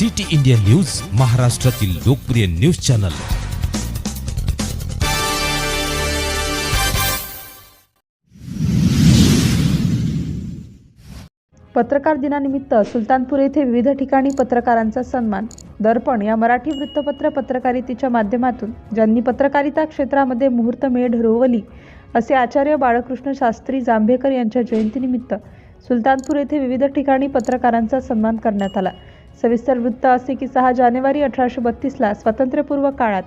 City India news महाराष्ट्रातील लोकप्रिय news channel. पत्रकार दिनानिमित्त सुलतानपूर येथे विविध ठिकाणी पत्रकारांचा सन्मान दर्पण या मराठी वृत्तपत्र पत्रकारितेच्या माध्यमातून ज्यांनी पत्रकारिता क्षेत्रामध्ये मुहूर्तमेळ रोवली असे आचार्य बाळकृष्ण शास्त्री जांभेकर यांच्या जयंतीनिमित्त सुलतानपूर येथे विविध ठिकाणी पत्रकारांचा सन्मान करण्यात आला. सविस्तर वृत्त असे की सहा जानेवारी अठराशे बत्तीसला स्वातंत्र्यपूर्व काळात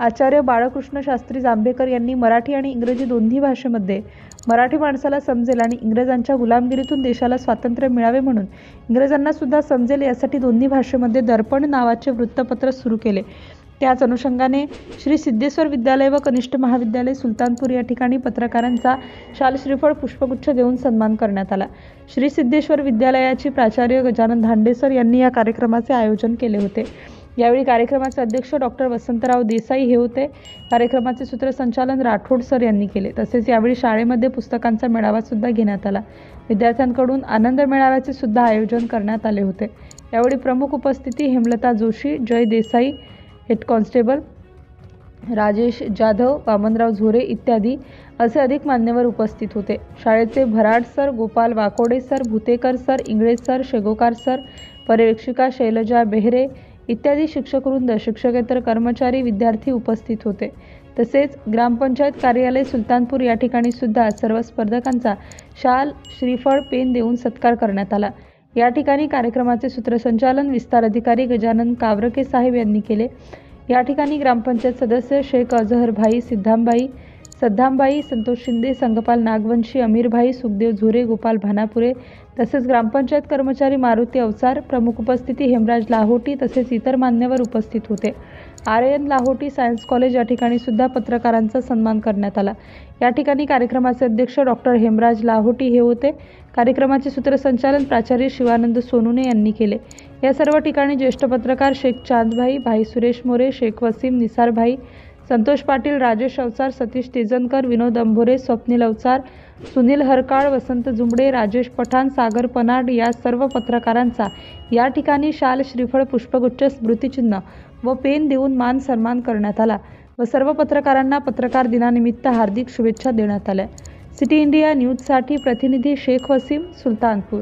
आचार्य बाळकृष्ण शास्त्री जांभेकर यांनी मराठी आणि इंग्रजी दोन्ही भाषेमध्ये मराठी माणसाला समजेल आणि इंग्रजांच्या गुलामगिरीतून देशाला स्वातंत्र्य मिळावे म्हणून इंग्रजांना सुद्धा समजेल यासाठी दोन्ही भाषेमध्ये दर्पण नावाचे वृत्तपत्र सुरू केले. त्याच अनुषंगाने श्री सिद्धेश्वर विद्यालय व कनिष्ठ महाविद्यालय सुलतानपूर या ठिकाणी पत्रकारांचा शाल श्रीफळ पुष्पगुच्छ देऊन सन्मान करण्यात आला. श्री सिद्धेश्वर विद्यालयाचे प्राचार्य गजानन धांडेसर यांनी या कार्यक्रमाचे आयोजन केले होते. यावेळी कार्यक्रमाचे अध्यक्ष डॉक्टर वसंतराव देसाई हे होते. कार्यक्रमाचे सूत्रसंचालन राठोड सर यांनी केले. तसेच यावेळी शाळेमध्ये पुस्तकांचा मेळावासुद्धा घेण्यात आला. विद्यार्थ्यांकडून आनंद मेळाव्याचे सुद्धा आयोजन करण्यात आले होते. यावेळी प्रमुख उपस्थिती हेमलता जोशी जय देसाई हेड कॉन्स्टेबल राजेश जाधव वामनराव झोरे इत्यादी असे अधिक मान्यवर उपस्थित होते. शाळेचे Bharad sir Gopal Wakode sir Bhutekar sir Ingale sir Shegokar sir पर्यवेक्षिका Shailaja बेहरे इत्यादी शिक्षकवृंद शिक्षकेतर कर्मचारी विद्यार्थी उपस्थित होते. तसेच ग्रामपंचायत कार्यालय सुलतानपूर या ठिकाणी सुद्धा सर्व स्पर्धकांचा शाल श्रीफळ पेन देऊन सत्कार करण्यात आला. या ठिकाणी कार्यक्रमाचे सूत्रसंचालन विस्तार अधिकारी गजानन कावरके साहेब यांनी केले. या ठिकाणी ग्रामपंचायत सदस्य शेख अझहरभाई सिद्धामबाई सद्दामबाई संतोष शिंदे संगपाल नागवंशी अमीरभाई सुखदेव झुरे गोपाल भानापुरे तसेच ग्रामपंचायत कर्मचारी मारुती अवसार प्रमुख उपस्थिती हेमराज लाहोटी तसेच इतर मान्यवर उपस्थित होते. R N Lahoti science college या ठिकाणी सुद्धा पत्रकारांचा सन्मान करण्यात आला. या ठिकाणी कार्यक्रमाचे अध्यक्ष डॉक्टर हेमराज लाहोटी हे होते. कार्यक्रमाचे सूत्रसंचालन प्राचार्य शिवानंद सोनुने यांनी केले. या सर्व ठिकाणी ज्येष्ठ पत्रकार शेख चांदभाई भाई सुरेश मोरे शेख वसीम निसारभाई संतोष पाटील राजेश अवचार सतीश तेजनकर विनोद अंभोरे स्वप्नील अवचार सुनील हरकाळ वसंत जुंबडे राजेश पठाण सागर पनाड या सर्व पत्रकारांचा या ठिकाणी शाल श्रीफळ पुष्पगुच्छ स्मृतिचिन्ह व पेन देऊन मान सन्मान करण्यात आला व सर्व पत्रकारांना पत्रकार दिनानिमित्त हार्दिक शुभेच्छा देण्यात आल्या. सिटी इंडिया न्यूजसाठी प्रतिनिधी शेख वसीम सुलतानपूर.